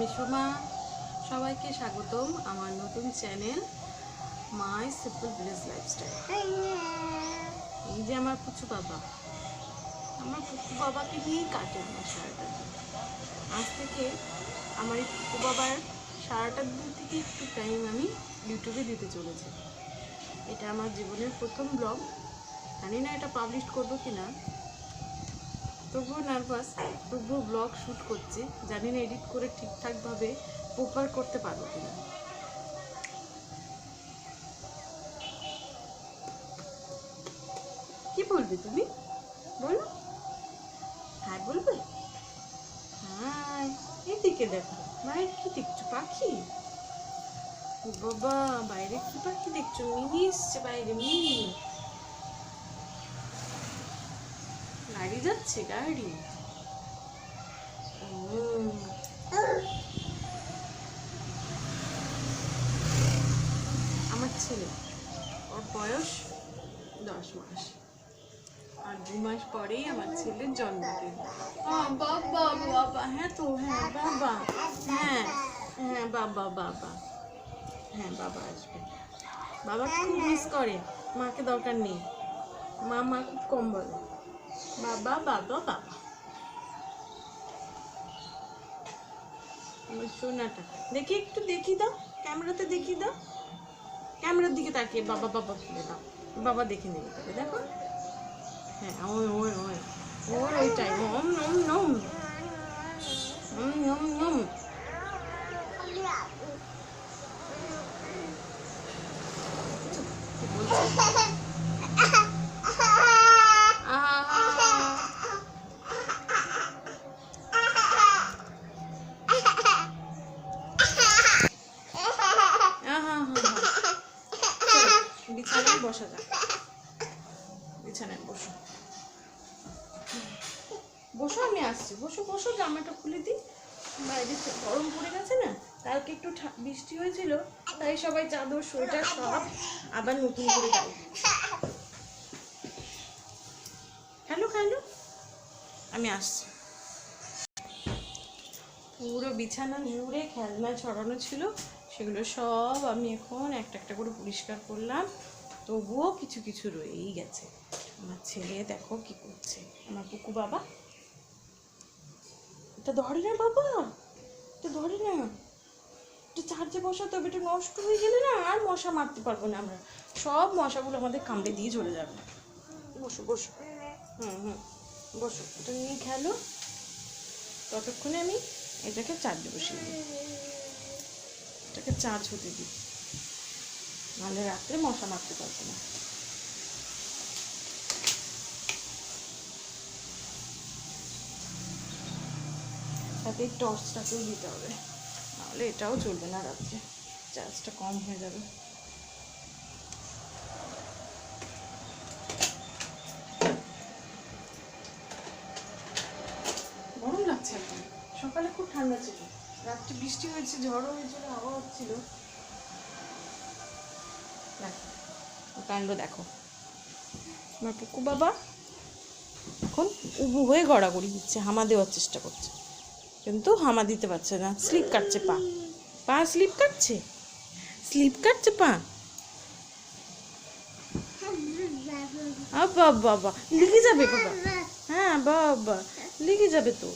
আমি সোমা। সবাইকে স্বাগতম আমার নতুন channel my simple village lifestyle. এই যে আমার পুচু বাবা। আমার পুচু বাবাকে নিয়েই কাটে আমার সারাটা দিন। আজ থেকে আমার এই পুচু বাবার সারাটা দিন থেকে একটু টাইম আমি ইউটিউবে দিতে চলেছি। এটা আমার জীবনের প্রথম ব্লগ জানি না এটা পাবলিশ করব কিনা। তবুও নার্ভাস তবুও ব্লগ শ্যুট করছি। জানি না এডিট করে ঠিকঠাকভাবে প্রপার করতে পারব কিনা। কি বলবে তুমি? বলো। হ্যাঁ বলবে। হ্যাঁ এদিকে দেখো। বাইরে কি দেখছ? পাখি? বাবা বাইরে কি পাখি দেখছ? মিনি এসছে বাইরে মিনি যাচ্ছে গাড়ি। আমার ছেলে, ওর বয়স দশ মাস। আর দু মাস পরেই আমার ছেলের জন্মদিন। বাবা বাবা। হ্যাঁ তো হ্যাঁ বাবা। হ্যাঁ হ্যাঁ বাবা বাবা। হ্যাঁ বাবা আসবে। বাবা খুব মিস করে। মাকে দরকার নেই। মা মা খুব কম বলে। বাবা বাবা বাবা সোনাটা। দেখি একটু দেখি দাও, ক্যামেরাতে দেখি দাও। ক্যামেরার দিকে তাকিয়ে বাবা বাবা বলে দাও। বাবা দেখে নেবে দেখো। হ্যাঁ ওই ওই ওই। ওই ওইটাই নম নম নম হ্যালো হ্যালো আমি আসছি। পুরো বিছানা মুড়ে খেলনা ছড়ানো ছিল, সেগুলো সব আমি এখন একটা একটা করে পরিষ্কার করলাম। তবুও কিছু কিছু রয়েই গেছে। আমার ছেলে দেখো কি করছে। আমার পুকু বাবা। এটা ধরে না বাবা, এটা ধরে না। এটা চার্জে বসাতে হবে, এটা নষ্ট হয়ে গেলে না আর মশা মারতে পারব না আমরা। সব মশাগুলো আমাদের কামড়ে দিয়ে চলে যাবে। বসো বসো। হুম হুম। বসো। এটা নিয়ে খেলো। ততক্ষণে আমি এটাকে চার্জে বসিয়ে দিই। এটাকে চার্জ হতে দিই। নাহলে রাত্রে মশা মারতে পারব না। সাথে এই টর্চটাকেও দিতে হবে। নাহলে এটাও চলবে না রাত্রে। চার্জটা কম হয়ে যাবে। রাত্রে বৃষ্টি হয়েছে, ঝড়ও হয়েছিল হাওয়া হচ্ছিল। কাণ্ড দেখো। আমার পুকু বাবা এখন উবু হয়ে গড়াগড়ি দিচ্ছে, হামা দেওয়ার চেষ্টা করছে। কিন্তু হামা দিতে পারছে না, স্লিপ কাটছে পা। পা স্লিপ কাটছে? স্লিপ কাটছে পা? বাবা, লিখে যাবে বাবা। হ্যাঁ বাবা, লিখে যাবে তো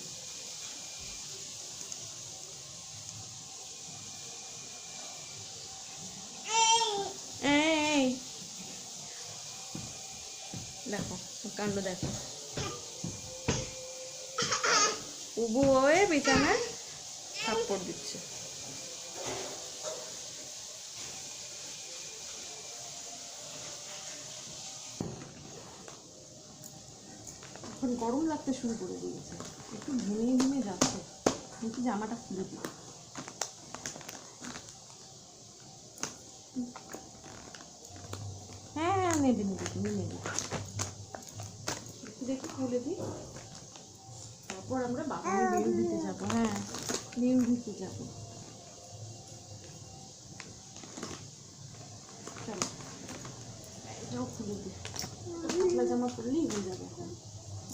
এই দেখো ওর কাণ্ড দেখো। উবু হয়ে বিছানায় থাপ্পড় দিচ্ছে। এখন গরম লাগতে শুরু করে দিয়েছে। একটু ঘুমিয়ে ঘুমিয়ে যাচ্ছে। দেখি জামাটা খুলে দিই হ্যাঁ হ্যাঁ নেবে নেবে তুমি নেবে একটু দেখি খুলে দিই তারপর আমরা বাগানে বেল দিতে যাব হ্যাঁ বেল দিতে যাব। জামা পরলেই হয়ে যাবে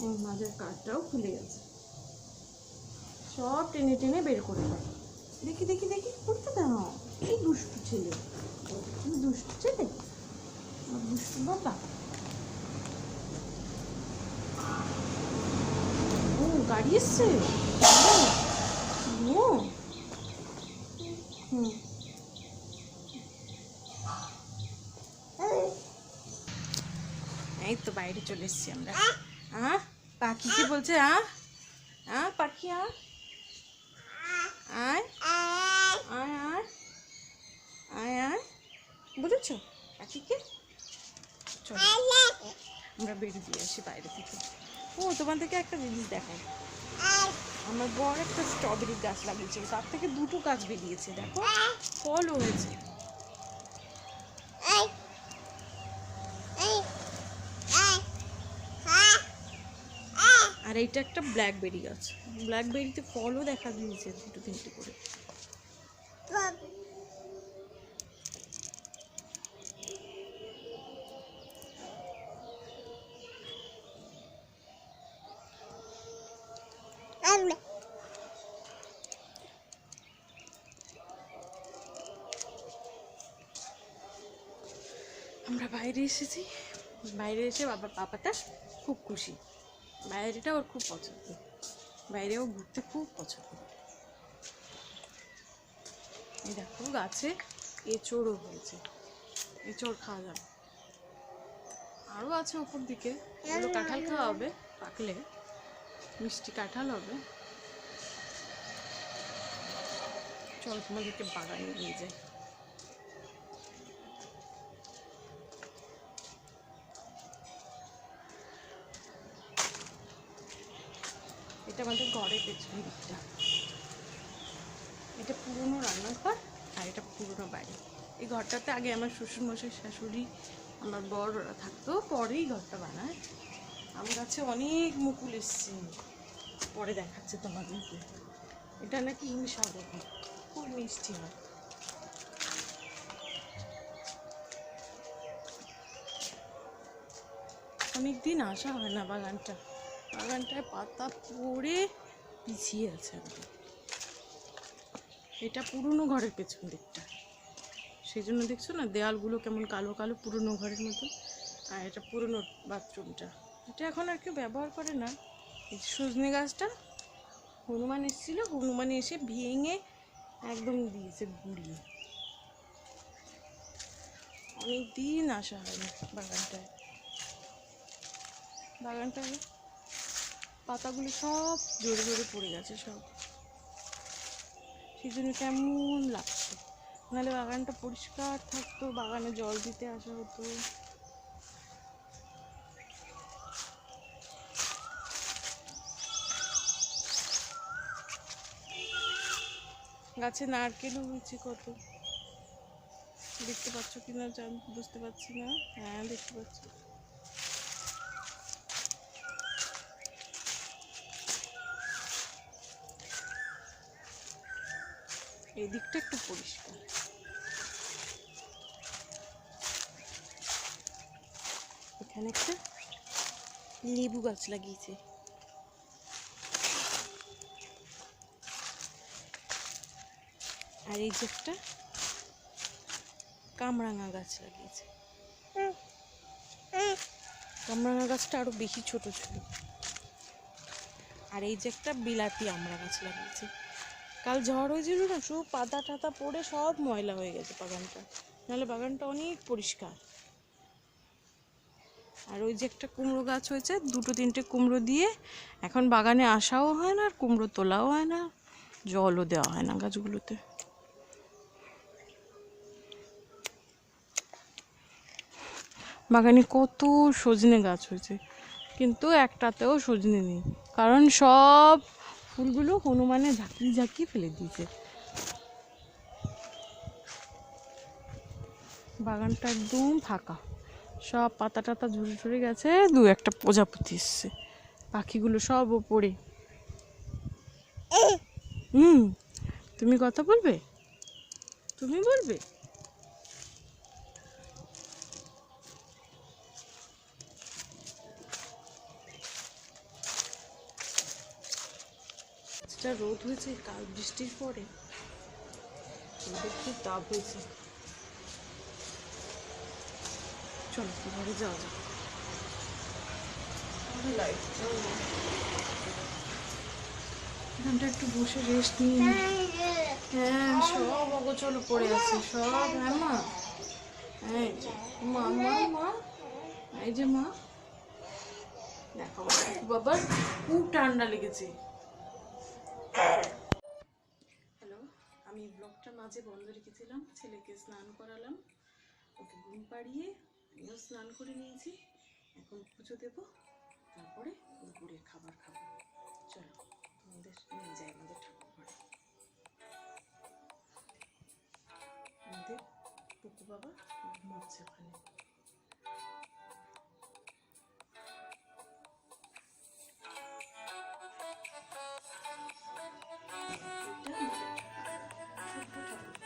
এই মাঝের কাঠটাও খুলে গেছে। সব টেনে টেনে বের করে দেয় দেখি দেখি দেখি, পড়তে দাও। এই দুষ্টু ছেলে। দুষ্টু ছেলে? দুষ্টু বাবা ও গাড়ি এসছে? এই তো বাইরে চলে এসেছি আমরা। আহ পাখি কি বলছে, আ? আ পাখি আ? আয়। আয় আয়। আয় পাখিকে চলো। আমরা বেরিয়ে দিয়ে আসি বাইরে থেকে। ও তোমার থেকে একটা জিনিস দেখাই। আমার বড় একটা স্ট্রবেরি গাছ লাগিয়েছে তার থেকে দুটো গাছ বেরিয়েছে, দেখো। ফলও হয়েছে। আর এইটা একটা ব্ল্যাকবেরি গাছ। ব্ল্যাকবেরিতে ফলও দেখা দিয়েছে, দুটো তিনটে করে। আমরা বাইরে এসেছি। বাইরে এসে বাবা পাপাটা খুব খুশি। বাইরেটা ওর খুব পছন্দ। বাইরেও ঘুরতে খুব পছন্দ। এই দেখো, গাছে এঁচড়ও হয়েছে। এঁচড় খাওয়া যাবে। আরও আছে ওপর দিকে। ওগুলো কাঁঠাল খাওয়া হবে, পাকলে। মিষ্টি কাঁঠাল হবে। চল তোমাদেরকে বাগানে নিয়ে যাই। এটা আমাদের ঘরের পেছন দিকটা। এটা পুরনো রান্নাঘর আর এটা পুরনো বাড়ি। এই ঘরটাতে আগে আমার শ্বশুরমশাই, শাশুড়ি, আমার বড় ওরা থাকতো, পরেই ঘরটা বানায়। আমার কাছে অনেক মুকুল এসছে। পরে দেখাচ্ছে তোমাদেরকে। এটা নাকি হিমসাগর খুব মিষ্টি হয়। অনেক দিন আসা হয় না বাগানটা। বাগানটায় পাতা পড়ে পিছিয়ে আছে একদম এটা পুরনো ঘরের পেছন দিকটা। সেই জন্য দেখছ না, দেয়ালগুলো কেমন কালো কালো পুরনো ঘরের মতো। আর এটা পুরনো বাথরুমটা। এটা এখন আর কেউ ব্যবহার করে না। সজনে গাছটা, হনুমান এসেছিল। হনুমান এসে ভেঙে একদম দিয়েছে গুড়িয়ে অনেক দিন আসা হয়নি বাগানটায়। বাগানটায় পাতাগুলো সব জোরে জোরে পড়ে গেছে সব। সেই জন্য কেমন লাগছে? নাহলে বাগানটা পরিষ্কার থাকতো, বাগানে জল দিতে আসা হতো। গাছে নারকেলও হয়েছে কত। দেখতে পাচ্ছ কিনা বুঝতে পারছি না। হ্যাঁ দেখতে পাচ্ছি। এই দিকটা একটু পরিষ্কার। এখানে একটা লেবু গাছ লাগিয়েছে। আর এই যে একটা কামরাঙা গাছ লাগিয়েছে। কামরাঙা গাছটা আরও বেশি ছোট ছিল। আর এই যে একটা বিলাতি আমড়া গাছ লাগিয়েছে। কাল ঝড় হয়েছিল না সব পাতা টাতা পড়ে সব ময়লা হয়ে গেছে বাগানটা। নাহলে বাগানটা অনেক পরিষ্কার। আর ওই যে একটা কুমড়ো গাছ হয়েছে, দুটো তিনটে কুমড়ো দিয়ে এখন বাগানে আসাও হয় না, আর কুমড়ো তোলাও হয় না, জলও দেওয়া হয় না গাছগুলোতে। বাগানে কত সজনে গাছ হয়েছে, কিন্তু একটাতেও সজনে নেই, কারণ সব ফুলগুলো হনুমানে ঝাঁকিয়ে ঝাঁকিয়ে ফেলে দিয়েছে। বাগানটা একদম ফাঁকা। সব পাতা টাতা ঝরে ঝরে গেছে, দু একটা প্রজাপতি এসছে। পাখিগুলো সব ওপরে। হুম, তুমি কথা বলবে? তুমি বলবে? আজটা রোদ হয়েছে, কাল বৃষ্টির পরে। ওদের কি তাপ হয়েছে। চলো, ঘরে যাওয়া যাক। এখানটা একটু বসে রেস্ট নিয়ে। হ্যাঁ সব অগোছলো পড়ে আছে, সব। হ্যাঁ মা। এই যে, মা মা মা। এই যে, মা। দেখো, বাবার খুব ঠান্ডা লেগেছে। মাঝে বন্ধ রেখেছিলাম, ছেলেকে স্নান করালাম। ওকে ঘুম পাড়িয়ে আমিও স্নান করে নিয়েছি। এখন পুজো দেব, তারপরে দুপুরের খাবার খাব। চলো, তোমাদের নিয়ে যাই আমাদের ঠাকুর আমাদের পুকু বাবা ঘুমাচ্ছে ওখানে। ঠাকুর,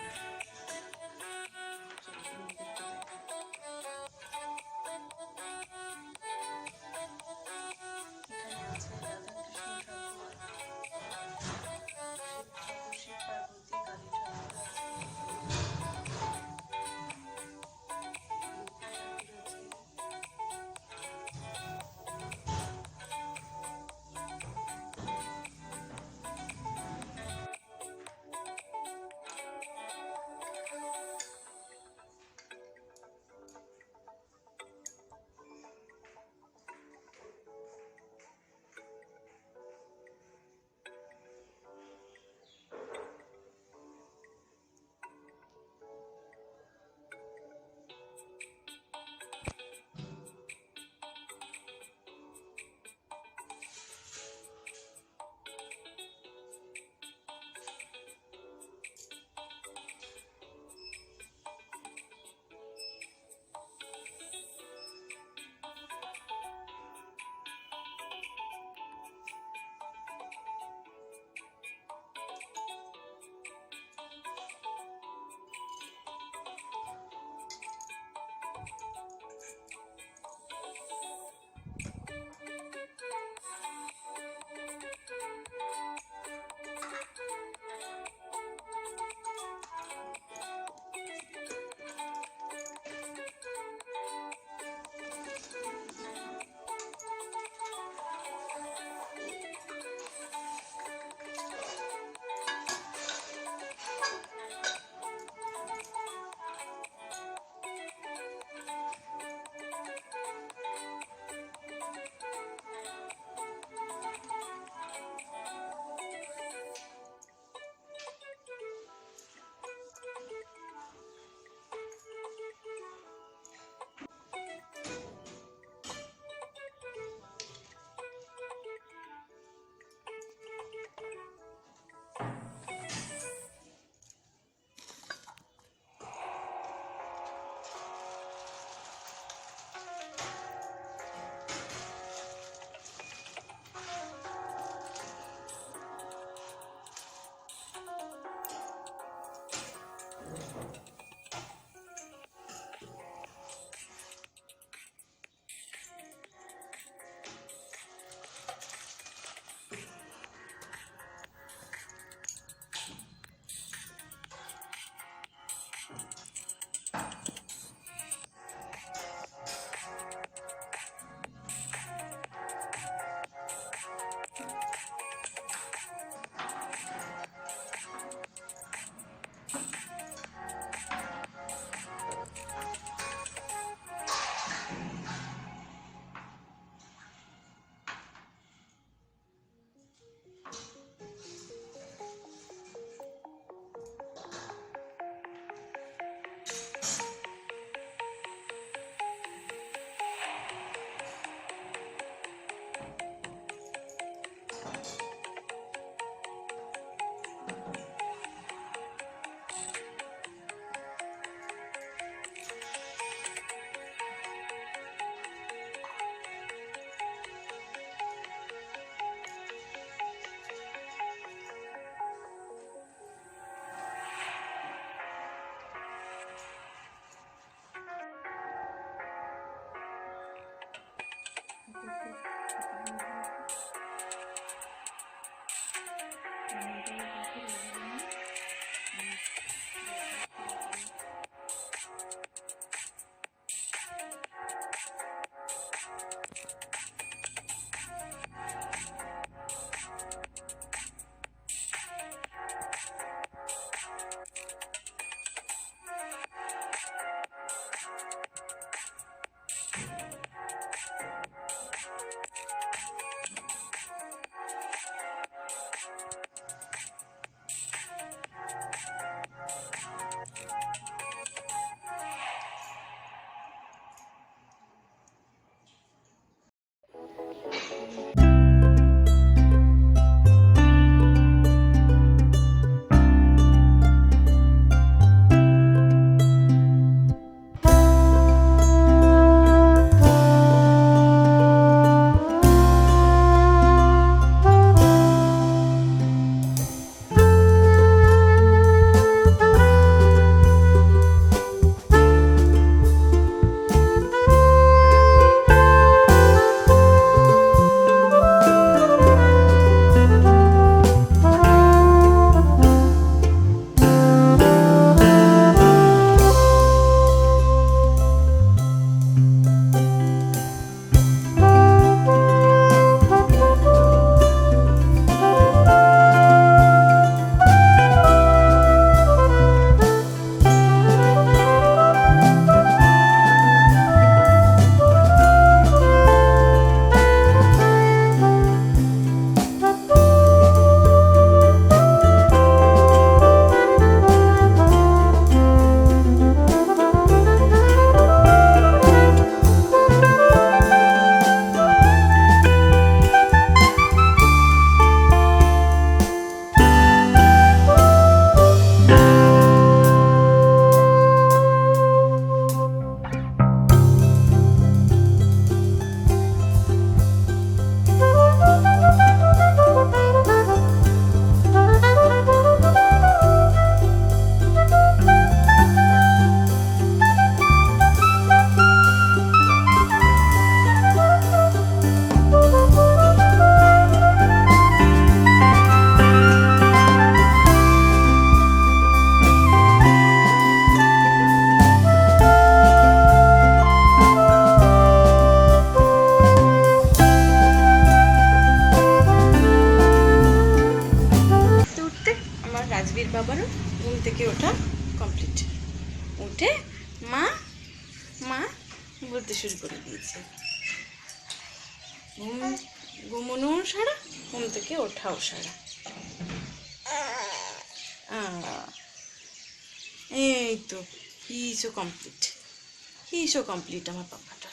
হিসও কমপ্লিট আমার পাপাটা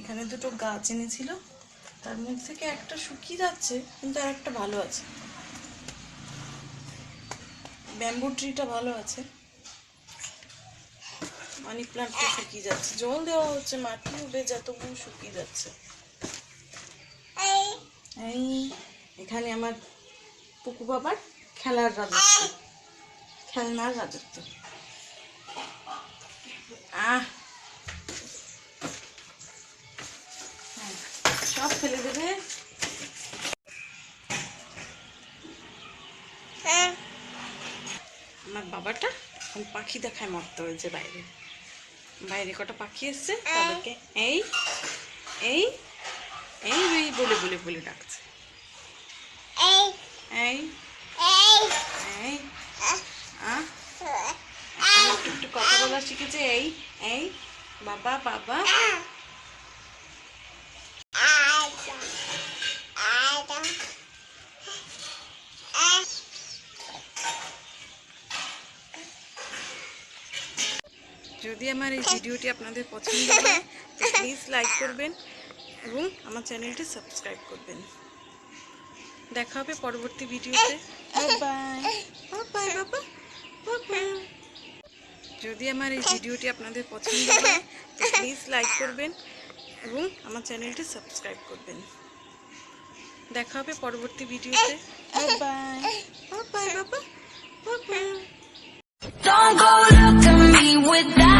এখানে দুটো গাছ এনেছিল তার মধ্যে থেকে একটা শুকিয়ে যাচ্ছে কিন্তু আর একটা ভালো আছে। ব্যাম্বু ট্রিটা ভালো আছে। মানি প্লান্টটা শুকিয়ে যাচ্ছে। জল দেওয়া হচ্ছে মাটি উঠে যা তবুও শুকিয়ে যাচ্ছে। এই। এখানে আমার পুকু বাবার খেলার রাজত্ব খেলনার রাজত্ব আহ। হ্যাঁ, সব ফেলে দেবে। আমার বাবাটা এখন পাখি দেখায় মরতে হয়েছে বাইরে। বাইরে কটা পাখি এসছে তাদেরকে এই এই এই বলে বলে বলে ডাকছে। এই আহ আমার একটু একটু কথা বলা শিখেছে, এই এই, বাবা বাবা। যদি আমার এই ভিডিওটি আপনাদের পছন্দ হয় প্লিজ লাইক করবেন এবং আমার চ্যানেলটি সাবস্ক্রাইব করবেন। দেখা হবে পরবর্তী ভিডিওতে। বাই বাই বাবা। বাই যদি আমার এই ভিডিওটি আপনাদের পছন্দ হয় তো প্লিজ লাইক করবেন এবং আমার চ্যানেলটি সাবস্ক্রাইব করবেন। দেখা হবে পরবর্তী ভিডিওতে। বাই বাই বাবা। Bye Don't go look at me with that